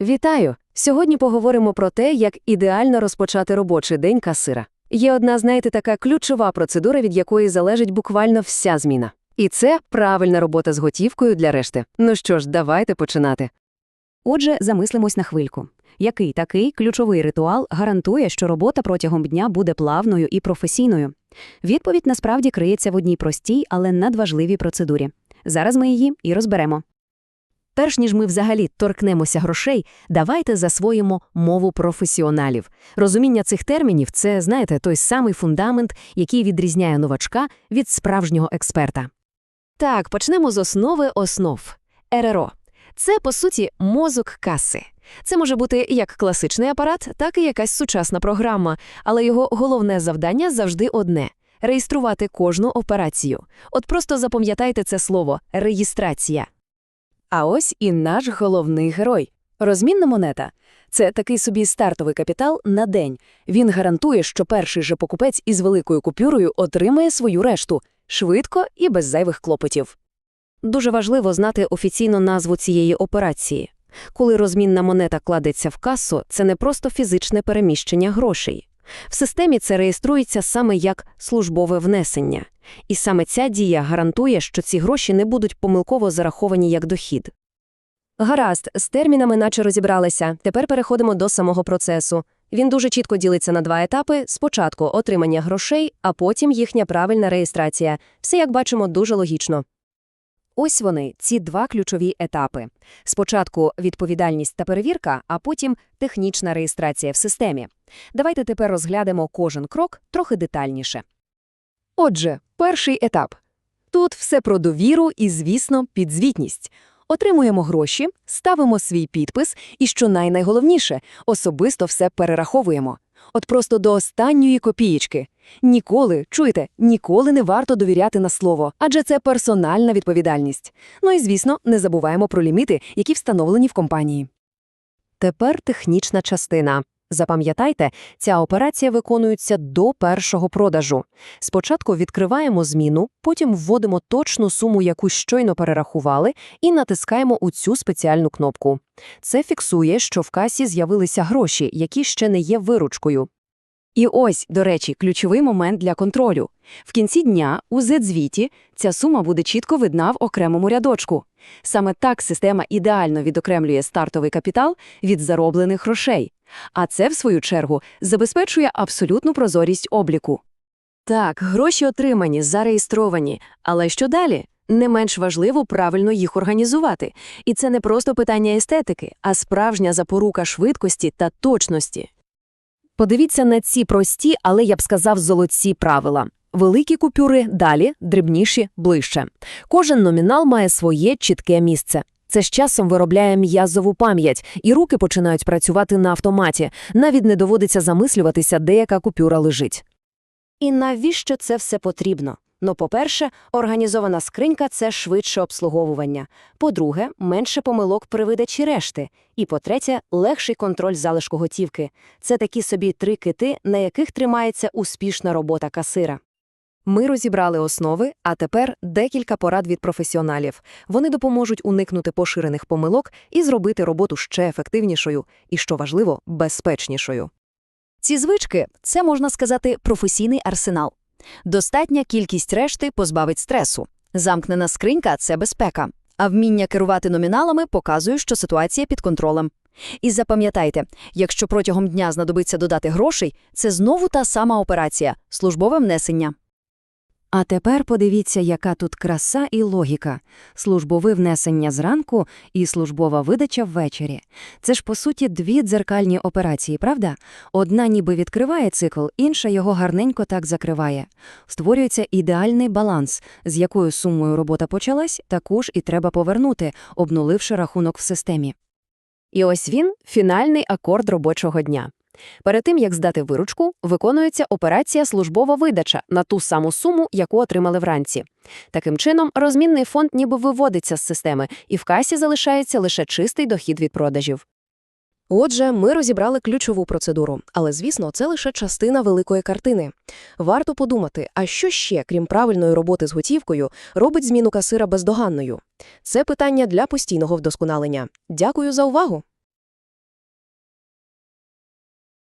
Вітаю! Сьогодні поговоримо про те, як ідеально розпочати робочий день касира. Є одна, знаєте, така ключова процедура, від якої залежить буквально вся зміна. І це правильна робота з готівкою для решти. Ну що ж, давайте починати. Отже, замислимось на хвильку. Який такий ключовий ритуал гарантує, що робота протягом дня буде плавною і професійною? Відповідь насправді криється в одній простій, але надважливій процедурі. Зараз ми її і розберемо. Перш ніж ми взагалі торкнемося грошей, давайте засвоїмо мову професіоналів. Розуміння цих термінів це, знаєте, той самий фундамент, який відрізняє новачка від справжнього експерта. Так, почнемо з основи основ. РРО. Це, по суті, мозок каси. Це може бути як класичний апарат, так і якась сучасна програма, але його головне завдання завжди одне – реєструвати кожну операцію. От просто запам'ятайте це слово – реєстрація. А ось і наш головний герой – розмінна монета. Це такий собі стартовий капітал на день. Він гарантує, що перший же покупець із великою купюрою отримає свою решту – швидко і без зайвих клопотів. Дуже важливо знати офіційну назву цієї операції. Коли розмінна монета кладеться в касу, це не просто фізичне переміщення грошей. В системі це реєструється саме як службове внесення. І саме ця дія гарантує, що ці гроші не будуть помилково зараховані як дохід. Гаразд, з термінами наче розібралися. Тепер переходимо до самого процесу. Він дуже чітко ділиться на два етапи: спочатку отримання грошей, а потім їхня правильна реєстрація. Все, як бачимо, дуже логічно. Ось вони, ці два ключові етапи. Спочатку відповідальність та перевірка, а потім технічна реєстрація в системі. Давайте тепер розглянемо кожен крок трохи детальніше. Отже, перший етап. Тут все про довіру і, звісно, підзвітність. Отримуємо гроші, ставимо свій підпис і, що найнайголовніше, особисто все перераховуємо. От просто до останньої копієчки. Ніколи, чуєте, ніколи не варто довіряти на слово, адже це персональна відповідальність. Ну і, звісно, не забуваємо про ліміти, які встановлені в компанії. Тепер технічна частина. Запам'ятайте, ця операція виконується до першого продажу. Спочатку відкриваємо зміну, потім вводимо точну суму, яку щойно перерахували, і натискаємо у цю спеціальну кнопку. Це фіксує, що в касі з'явилися гроші, які ще не є виручкою. І ось, до речі, ключовий момент для контролю. В кінці дня у Z-звіті ця сума буде чітко видна в окремому рядочку. Саме так система ідеально відокремлює стартовий капітал від зароблених грошей. А це, в свою чергу, забезпечує абсолютну прозорість обліку. Так, гроші отримані, зареєстровані, але що далі? Не менш важливо правильно їх організувати. І це не просто питання естетики, а справжня запорука швидкості та точності. Подивіться на ці прості, але я б сказав, золоті правила. Великі купюри далі, дрібніші ближче. Кожен номінал має своє чітке місце. Це з часом виробляє м'язову пам'ять, і руки починають працювати на автоматі. Навіть не доводиться замислюватися, де яка купюра лежить. І навіщо це все потрібно? Ну, по-перше, організована скринька – це швидше обслуговування. По-друге, менше помилок при видачі решти. І по-третє, легший контроль залишку готівки. Це такі собі три кити, на яких тримається успішна робота касира. Ми розібрали основи, а тепер декілька порад від професіоналів. Вони допоможуть уникнути поширених помилок і зробити роботу ще ефективнішою і, що важливо, безпечнішою. Ці звички – це, можна сказати, професійний арсенал. Достатня кількість решти позбавить стресу. Замкнена скринька – це безпека. А вміння керувати номіналами показує, що ситуація під контролем. І запам'ятайте, якщо протягом дня знадобиться додати грошей, це знову та сама операція – службове внесення. А тепер подивіться, яка тут краса і логіка. Службове внесення зранку і службова видача ввечері. Це ж, по суті, дві дзеркальні операції, правда? Одна ніби відкриває цикл, інша його гарненько так закриває. Створюється ідеальний баланс, з якою сумою робота почалась, також і треба повернути, обнуливши рахунок в системі. І ось він – фінальний акорд робочого дня. Перед тим, як здати виручку, виконується операція службова видача на ту саму суму, яку отримали вранці. Таким чином, розмінний фонд ніби виводиться з системи, і в касі залишається лише чистий дохід від продажів. Отже, ми розібрали ключову процедуру, але, звісно, це лише частина великої картини. Варто подумати, а що ще, крім правильної роботи з готівкою, робить зміну касира бездоганною? Це питання для постійного вдосконалення. Дякую за увагу!